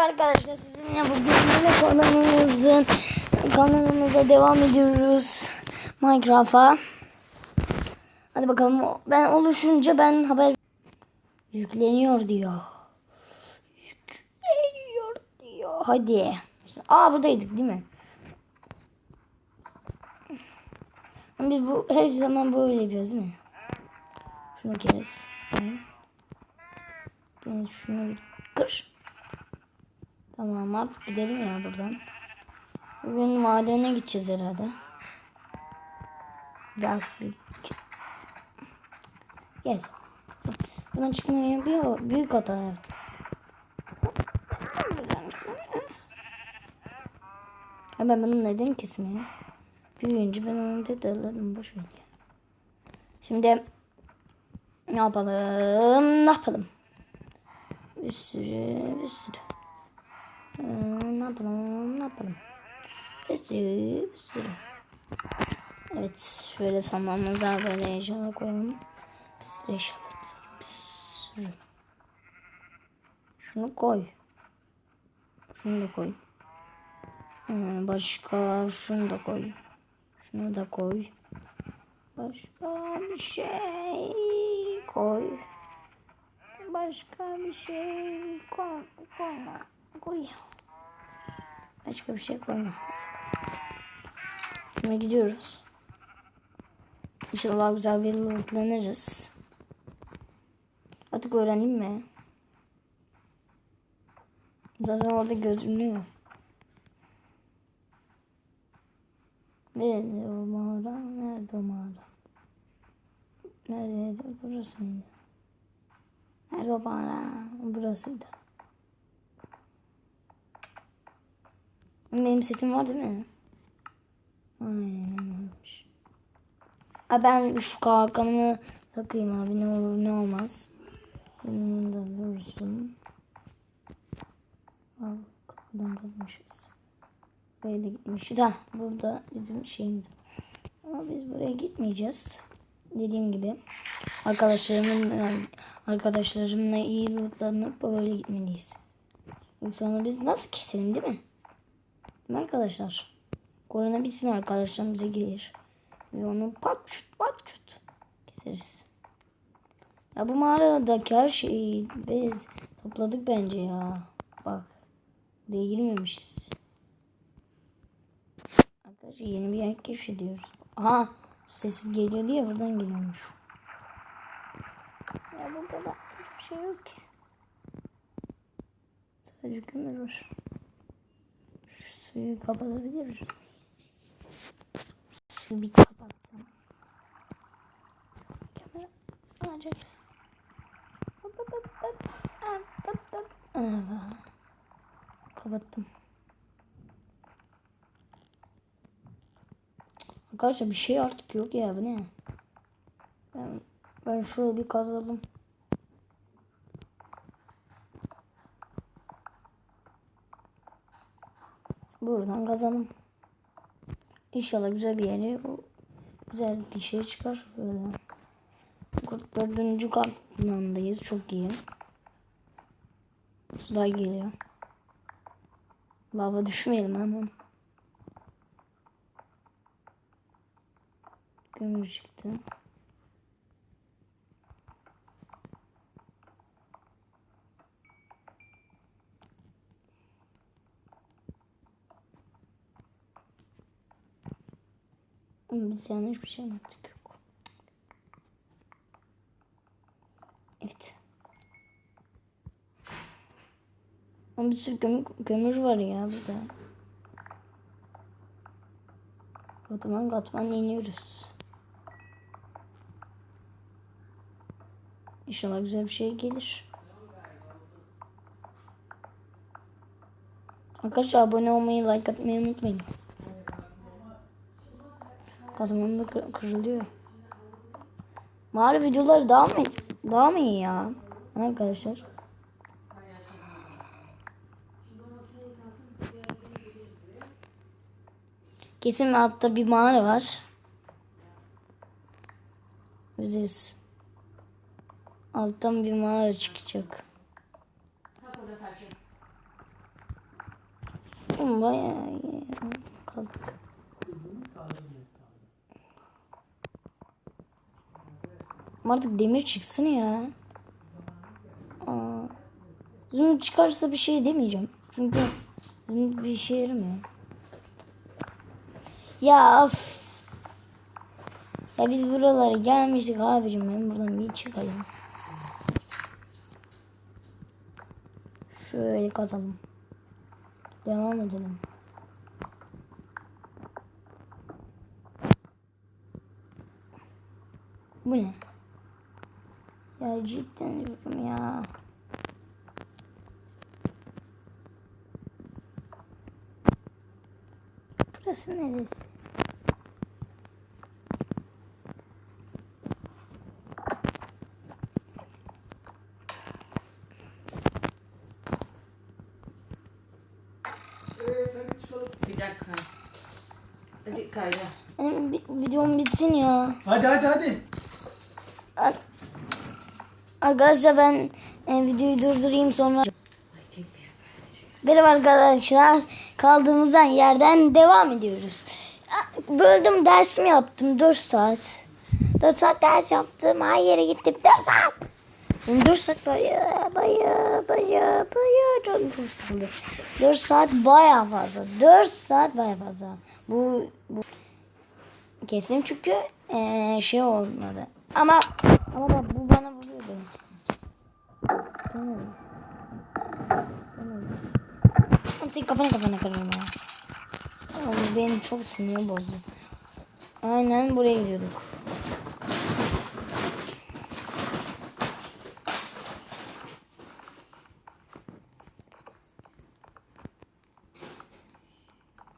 arkadaşlar sizinle bugün yine kanalımızın kanalımıza devam ediyoruz Minecraft'a. Hadi bakalım ben oluşunca ben haber yükleniyor diyor. Yükleniyor diyor. Hadi. Aa buradaydık değil mi? Biz bu her zaman böyle yapıyoruz değil mi? Şunu kes. Gel şunu kır. Tamam artık gidelim ya buradan. Bugün madene gideceğiz herhalde. Bir aksilik. Gel. Buradan çıkmaya bir büyük hata yaptım. Ha ben bunu neden kesmeye? Büyüyünce ben onu detayladım. Boş ver. ya. Şimdi ne yapalım? Ne yapalım? Bir sürü, bir sürü. Yapalım? Bir sürü, bir sürü. Evet, şöyle sanmamıza böyle eşyalar koyalım. Bir sürü eşyalarımız var. Bir sürü. Şunu koy. Şunu da koy. Ee, başka şunu da koy. Şunu da koy. Başka bir şey koy. Başka bir şey koy, koyma. Koy. Başka bir şey koyma. Şimdi gidiyoruz. İnşallah güzel bir lootlanırız. Artık öğreneyim mi? Zaten orada gözünüyor. Nerede o mağara? Nerede o mağara? Neredeydi? Burası mıydı? Nerede o mağara? Burasıydı. Benim setim var değil mi? Aynen olmuş. Ha ben şu kalkanımı takayım abi ne olur ne olmaz. Yanında dursun. Al kapıdan kalmışız. Buraya da gitmişiz. Ha burada bizim şeyimiz. Ama biz buraya gitmeyeceğiz. Dediğim gibi arkadaşlarımın arkadaşlarımla iyi lootlanıp böyle gitmeliyiz. Onu biz nasıl keselim değil mi? Arkadaşlar? Korona bitsin arkadaşlar bize gelir. Ve onu pat çut pat çut keseriz. Ya bu mağaradaki her şeyi biz topladık bence ya. Bak. Buraya girmemişiz. Arkadaşlar yeni bir yer keşfediyoruz. Aha sessiz geliyor diye buradan geliyormuş. Ya burada da hiçbir şey yok ki. Sadece kömür var. Şu suyu kapatabiliriz. Suyu bir kapatsam. Kamera. Aa, Kapattım. Arkadaşlar bir şey artık yok ya bu ne? Ben, ben şöyle bir kazalım. Buradan kazalım. İnşallah güzel bir yere o güzel bir şey çıkar. Böyle. Dördüncü katmandayız. Çok iyi. Suda geliyor. Lava düşmeyelim hemen. Kömür çıktı. Ama Biz yanlış bir şey yaptık? Yok. Evet. Ama bir sürü kömür, kömür var ya burada. Katman katman iniyoruz. İnşallah güzel bir şey gelir. Arkadaşlar abone olmayı, like atmayı unutmayın. Kazmanın da kır- kırılıyor. Mağara videoları daha mı daha mı iyi ya arkadaşlar? Kesin altta bir mağara var. Biziz. Alttan bir mağara çıkacak. Oğlum bayağı iyi. Artık demir çıksın ya. Aa. Zümrüt çıkarsa bir şey demeyeceğim. Çünkü zümrüt bir işe yaramıyor. Ya of. Ya biz buralara gelmiştik abicim. Ben buradan bir çıkalım. Şöyle kazalım. Devam edelim. Bu ne? Ya cidden diyorum ya. Burası neresi? Bir dakika. Hadi. Benim bi- videom bitsin ya. Hadi hadi hadi. Ar- Arkadaşlar ben e, videoyu durdurayım sonra. Merhaba arkadaşlar. Kaldığımızdan yerden devam ediyoruz. Böldüm dersimi yaptım 4 saat. 4 saat ders yaptım. Her yere gittim 4 saat. 4 saat baya baya baya baya canım çok sıkıldı. 4 saat baya fazla. 4 saat baya fazla. Bu, bu kesin çünkü eee, şey olmadı. Ama ama bu bana vuruyordu. Oğlum senin kafana kafana ya. Oğlum benim çok sinir bozdu. Aynen buraya gidiyorduk.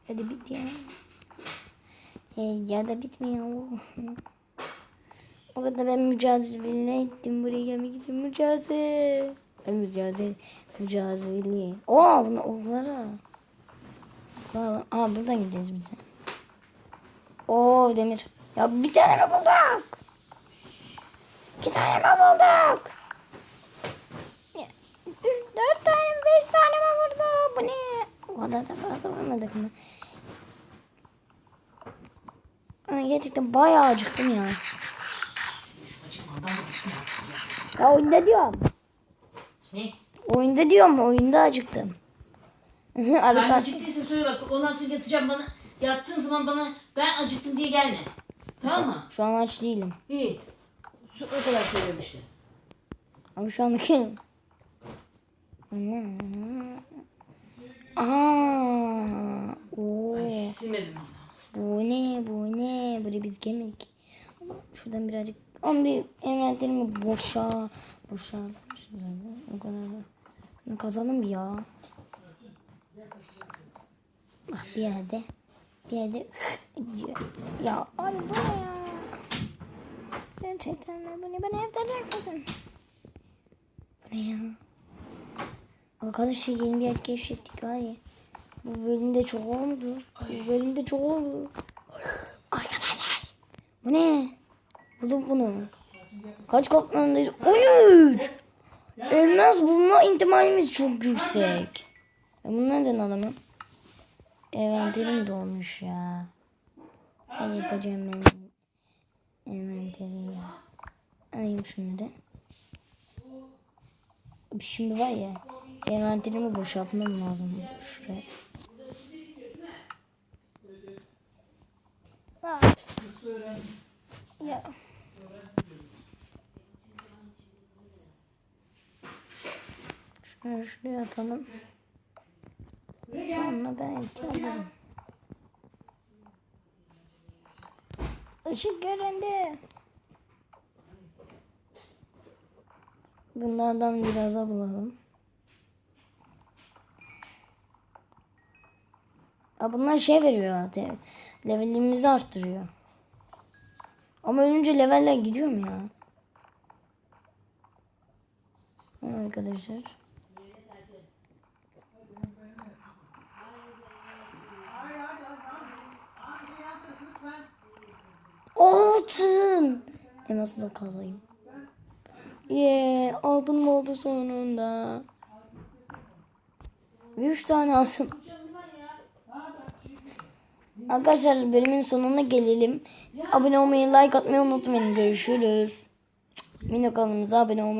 Hadi bit ya. Hey, ya da bitmiyor. O kadar ben mücadele ettim. Buraya gelmek için mücadele. Mücadele, mücadele. Oo, bunu oklara. Aa buradan gideceğiz biz. de. Oo demir. Ya bir tane mi bulduk? İki tane mi bulduk? Üç, dört tane mi beş tane mi vurdu? Bu ne? O kadar da fazla vurmadık mı? Ay, gerçekten bayağı acıktım ya. Ya oyunda diyorum. Ne? Oyunda diyorum oyunda acıktım. Ben Arka... acıktıysa söyle bak. Ondan sonra yatacağım bana. Yattığın zaman bana ben acıktım diye gelme. Tamam mı? Şu an aç değilim. İyi. Su- O kadar söylüyorum işte. Ama şu andaki... Anne. Aa. Oo. Silmedim. Bu ne bu ne? Buraya biz gelmedik. Şuradan birazcık ama bir envanterimi boşa boşa o kadar da. Şunu kazalım bir ya. Bak bir yerde bir yerde. Ya abi bu ne ya? Gerçekten mi? Bu ne? Bana yaptıracak mısın? Bu ne ya? Arkadaşlar yeni bir yer keşfettik var Bu bölümde çok oldu. Bu bölümde çok oldu. Arkadaşlar. Bu ne? Bulduk bunu. Kaç katmanındayız? 13. Elmas bulma ihtimalimiz çok yüksek. Bunu nereden alamam? Envanterim dolmuş ya. Ben yapacağım ben envanteri ya. Alayım şunu da. Şimdi var ya envanterimi boşaltmam lazım şuraya. Ya. Şuraya atalım. Sonra belki alırım. Işık göründü. Bunlardan biraz daha bulalım. Ya bunlar şey veriyor. Levelimizi arttırıyor. Ama ölünce leveller gidiyor mu ya? Arkadaşlar. Altın. Elması da kazayım. Yeah, altın mı oldu sonunda? Bir üç tane altın. Arkadaşlar bölümün sonuna gelelim. Abone olmayı, like atmayı unutmayın. Görüşürüz. Mino kanalımıza abone olmayı